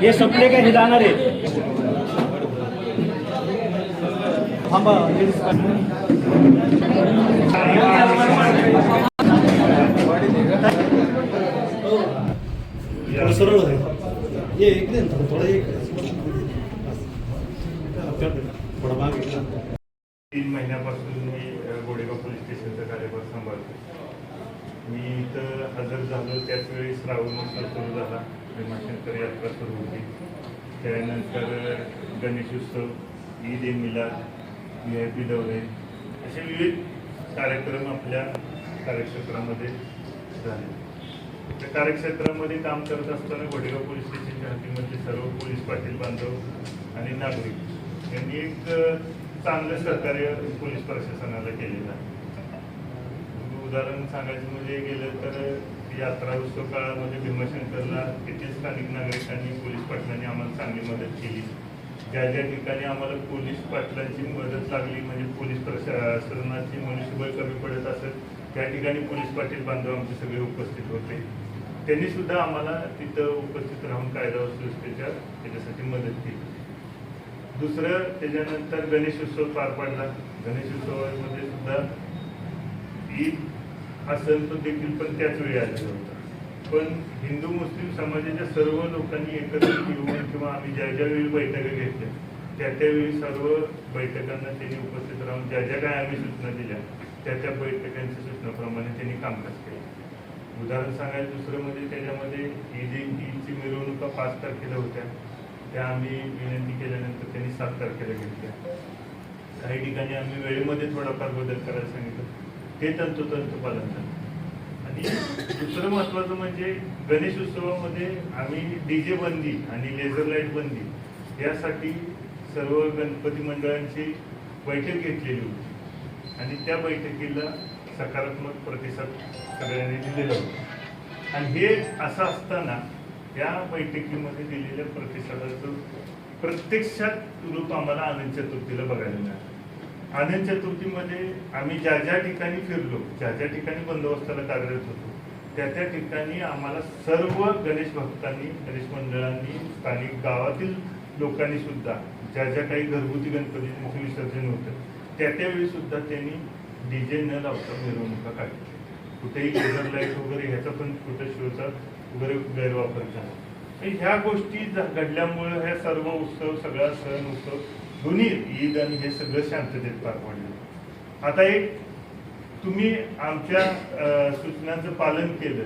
हे संपले का हे जाणार आहे थांबा सरळ ये इकडे थोडं थोडं इकडे थोडा भाग इकडे तीन महिन्यापासून मी गोडेगाव पोलीस स्टेशनचा कार्यभार सांभाळतो मी इथं हजर झालो त्याच वेळी श्रावणोत्सव सुरू झाला. भीमाशंकर यात्रा सुरू होती. त्यानंतर Ganeshotsav Eid e Milad V I P दौरे असे विविध कार्यक्रम आपल्या कार्यक्षेत्रामध्ये झाले. त्या कार्यक्षेत्रामध्ये काम करत असताना वडेगाव पोलीस स्टेशनच्या हद्दीमध्ये सर्व पोलीस पाटील बांधव आणि नागरिक यांनी एक चांगलं सहकार्य पोलीस प्रशासनाला केलेलं आहे. उदाहरण सांगायचं म्हणजे गेलं तर यात्रा उत्सव काळामध्ये भीमाशंकरला तेथील स्थानिक नागरिकांनी पोलीस पाटलांनी आम्हाला चांगली मदत केली. ज्या ज्या ठिकाणी आम्हाला पोलीस पाटलांची मदत लागली म्हणजे पोलीस प्रशासनाची मनुष्यबळ कमी पडत असेल त्या ठिकाणी पोलीस पाटील बांधव आमचे सगळे उपस्थित होते. त्यांनी सुद्धा आम्हाला तिथं उपस्थित राहून कायदा व सुव्यवस्थेच्या त्याच्यासाठी मदत केली. दुसरं त्याच्यानंतर गणेश उत्सव पार पडला. गणेशोत्सवामध्ये सुद्धा ईद हा सण तो देखील पण त्याच वेळी आलेला होता. पण हिंदू मुस्लिम समाजाच्या सर्व लोकांनी एकत्रित येऊन किंवा आम्ही ज्या ज्या वेळी बैठका घेतल्या त्या त्यावेळी सर्व बैठकांना त्यांनी उपस्थित राहून ज्या ज्या काय आम्ही सूचना दिल्या त्या त्या बैठकांच्या सूचनाप्रमाणे त्यांनी कामकाज केलं. उदाहरण सांगायचं दुसरं म्हणजे त्याच्यामध्ये ईद ईदची मिरवणुका पाच तारखेला होत्या त्या आम्ही विनंती केल्यानंतर त्यांनी सात तारखेला घेतल्या. काही ठिकाणी आम्ही वेळेमध्ये थोडाफार बदल करायला सांगितलं. ते तंतोतंत पालन झालं. आणि दुसरं महत्वाचं म्हणजे गणेश उत्सवामध्ये आम्ही डीजे बंदी आणि लेझर लाइट बंदी यासाठी सर्व गणपती मंडळांची बैठक घेतलेली होती. आणि त्या बैठकीला सकारात्मक प्रतिसाद सगळ्यांनी दिलेला होता. आणि हे असं असताना या बैठकीमध्ये दिलेल्या प्रतिसादाचं प्रत्यक्षात रूप आम्हाला आनंद चतुर्थीला बघायला मिळालं. आनंद चतुर्थीमध्ये आम्ही ज्या ज्या ठिकाणी फिरलो ज्या ज्या ठिकाणी बंदोबस्ताला कार्यरत होतो त्या त्या ठिकाणी आम्हाला सर्व गणेश भक्तांनी गणेश मंडळांनी स्थानिक गावातील लोकांनी सुद्धा ज्या ज्या काही घरगुती गणपतीचं विसर्जन होतं त्या त्यावेळी सुद्धा त्यांनी डीजे न लावता मिरवणुका काढली कुठेही लेझर लाइट वगैरे ह्याचा पण कुठे शोचा वगैरे गैरवापर झाला. ह्या गोष्टी घडल्यामुळं घडल्यामुळे सर्व उत्सव सगळा सण उत्सव दोन्ही ईद आणि हे सगळं शांततेत पार पडलं. आता एक तुम्ही आमच्या सूचनांचं पालन केलं.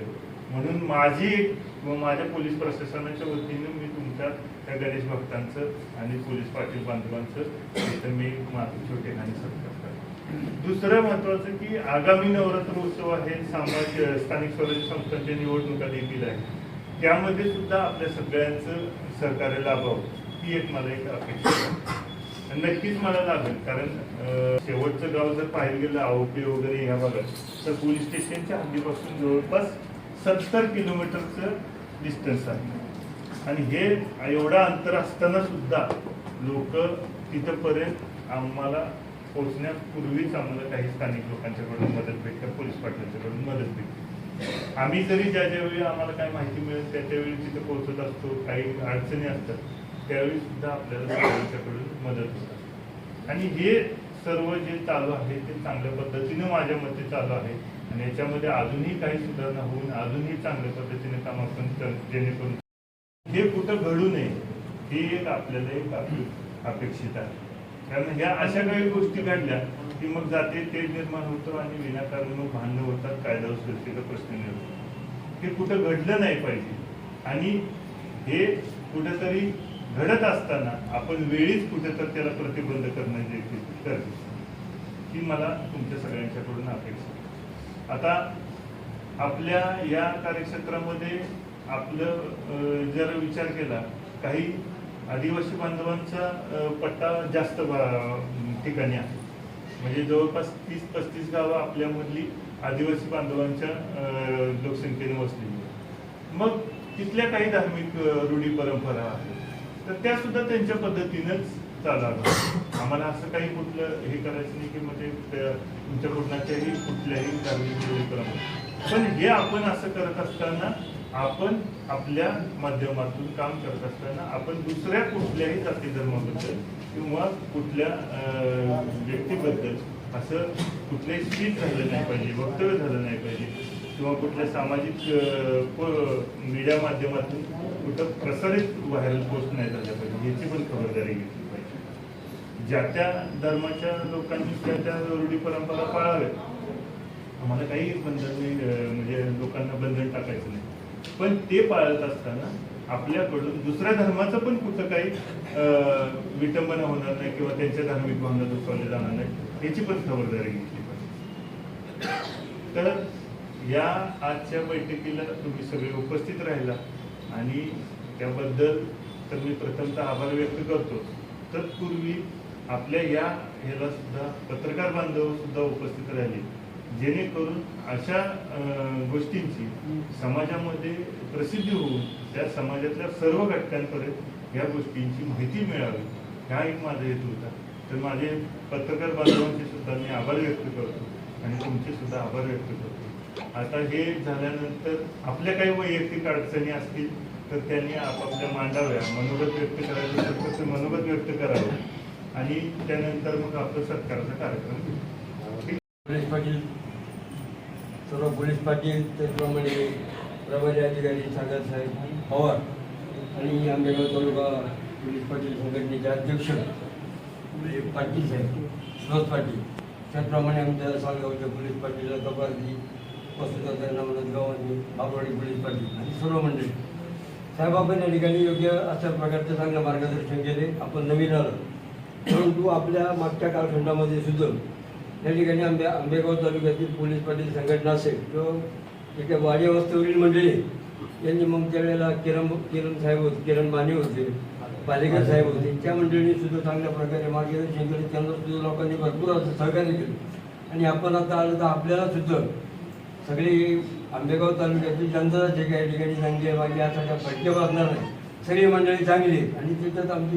म्हणून माझी एक व माझ्या पोलीस प्रशासनाच्या वतीनं मी तुमच्या त्या गणेश भक्तांचं आणि पोलीस पाटील बांधवांचं इथं मी माझं छोटेखानी सत्कार करतो. दुसरं महत्वाचं की आगामी नवरात्र उत्सव आहे सामाज स्थानिक स्वराज्य संस्थांच्या निवडणुका देखील आहे त्यामध्ये सुद्धा आपल्या सगळ्यांचं सहकार्य लाभावं ही एक मला एक अपेक्षा आहे. नक्कीच मला लागेल कारण शेवटचं गाव जर पाहायला गेलं आवटी वगैरे ह्या भागात तर पोलीस स्टेशनच्या हद्दीपासून जवळपास सत्तर किलोमीटरचं डिस्टन्स आहे. आणि हे एवढा अंतर असताना सुद्धा लोक तिथंपर्यंत आम्हाला पोहोचण्यापूर्वीच आम्हाला काही स्थानिक लोकांच्याकडून मदत भेटते पोलीस पाटलांच्याकडून मदत भेटते आम्ही जरी ज्या ज्यावेळी आम्हाला काय माहिती मिळेल त्या त्यावेळी तिथे पोहोचत असतो काही अडचणी असतात त्यावेळी सुद्धा आपल्याला त्यांच्याकडून मदत होतात आणि हे सर्व जे चालू आहे ते चांगल्या पद्धतीने माझ्या मते चालू आहे. आणि याच्यामध्ये अजूनही काही सुधारणा होऊन अजूनही चांगल्या पद्धतीने काम आपण जेणेकरून हे कुठं घडू नये हे एक आपल्याला एक अपेक्षित आहे. कारण ह्या अशा काही गोष्टी घडल्या की मग जाते ते निर्माण होतं आणि विनाकारण मग भांडणं होतात कायदा सुरक्षेचा प्रश्न निर्माण हे कुठं घडलं नाही पाहिजे. आणि हे कुठेतरी घडत असताना आपण वेळीच कुठे तर त्याला प्रतिबंध करणं जे गरजेचं ही मला तुमच्या सगळ्यांच्याकडून अपेक्षा आता आपल्या या कार्यक्षेत्रामध्ये आपलं जर विचार केला काही आदिवासी बांधवांचा पट्टा जास्त बा- ठिकाणी आहे. म्हणजे जवळपास तीस पस्तीस गावं आपल्यामधली आदिवासी बांधवांच्या लोकसंख्येने वसलेली मग तिथल्या काही धार्मिक रूढी परंपरा आहेत. तर त्या सुद्धा त्यांच्या पद्धतीनंच चालणार. आम्हाला असं काही कुठलं हे करायचं नाही की म्हणजे तुमच्या कुठल्याच्याही कुठल्याही धार्मिक पण हे आपण असं करत असताना आपण आपल्या माध्यमातून काम करत असताना आपण दुसऱ्या कुठल्याही जाती धर्माबद्दल किंवा कुठल्या अं, व्यक्तीबद्दल असं कुठल्याही स्पीच झालं नाही पाहिजे वक्तव्य झालं नाही पाहिजे. किंवा कुठल्या सामाजिक मीडिया माध्यमातून कुठं प्रसारित व्हायरल पोस्ट नाही झाल्या पाहिजे याची पण खबरदारी घेतली पाहिजे. ज्या त्या धर्माच्या लोकांनी त्या त्या रूढी परंपरा पाळाव्यात. आम्हाला काही बंधन नाही म्हणजे लोकांना बंधन टाकायचं नाही. पण ते पाळत असताना आपल्याकडून दुसऱ्या धर्माचं पण कुठं काही अं, विटंबना होणार नाही किंवा त्यांच्या धार्मिक भावना दुखावल्या जाणार नाही याची पण खबरदारी घेतली पाहिजे. तर या आजच्या बैठकीला तुम्ही सगळे उपस्थित राहिला आणि त्याबद्दल तर मी प्रथमतः आभार व्यक्त करतो. तत्पूर्वी आपल्या या ह्याला सुद्धा पत्रकार बांधव सुद्धा उपस्थित राहिले. जेणेकरून अशा गोष्टींची समाजामध्ये प्रसिद्धी होऊन त्या समाजातल्या सर्व घटकांपर्यंत या गोष्टींची माहिती मिळावी हा एक माझा हेतू होता. तर माझे पत्रकार बांधवांचे सुद्धा मी आभार व्यक्त करतो आणि तुमचे सुद्धा आभार व्यक्त करतो. आता हे झाल्यानंतर आपल्या काही वैयक्तिक अडचणी असतील तर त्यांनी आपापल्या मांडाव्या. मनोगत व्यक्त करायचं असेल तर ते मनोगत व्यक्त करावं. आणि त्यानंतर मग आपलं सत्काराचा कार्यक्रम घेऊ. पोलीस पाटील. सर्व पोलीस पाटील त्याचप्रमाणे प्रभारी अधिकारी सागर साहेब पवार आणि आंबेगाव तालुका पोलीस पाटील संघटनेचे अध्यक्ष म्हणजे पाटील साहेब सुरज पाटील. त्याचप्रमाणे आमच्या सालगावच्या पोलीस पाटील कपारजी नवनाथ गावांनी बाबवाडी पोलीस पाटील आणि सर्व मंडळी. साहेब आपण या ठिकाणी योग्य अशा प्रकारचं चांगलं मार्गदर्शन केले. आपण नवीन आलो. परंतु आपल्या मागच्या कालखंडामध्ये सुद्धा या ठिकाणी आंबे आंबेगाव तालुक्यातील पोलीस पाटील संघटना असेल किंवा एका वाडी अवस्थेवरील मंडळी यांनी मग त्यावेळेला किरण किरण साहेब होते किरण माने होते पालेकर साहेब होते त्या मंडळींनी सुद्धा चांगल्या प्रकारे मार्गदर्शन केले. त्यांना सुद्धा लोकांनी भरपूर असं सहकार्य केलं. आणि आपण आता आलं तर आपल्याला सुद्धा सगळी आंबेगाव तालुक्यातील जनता जे काही ठिकाणी चांगली आहे बाकी आता काय फटके बसणार नाही. सगळी मंडळी चांगली आहे आणि त्याच्यात आमची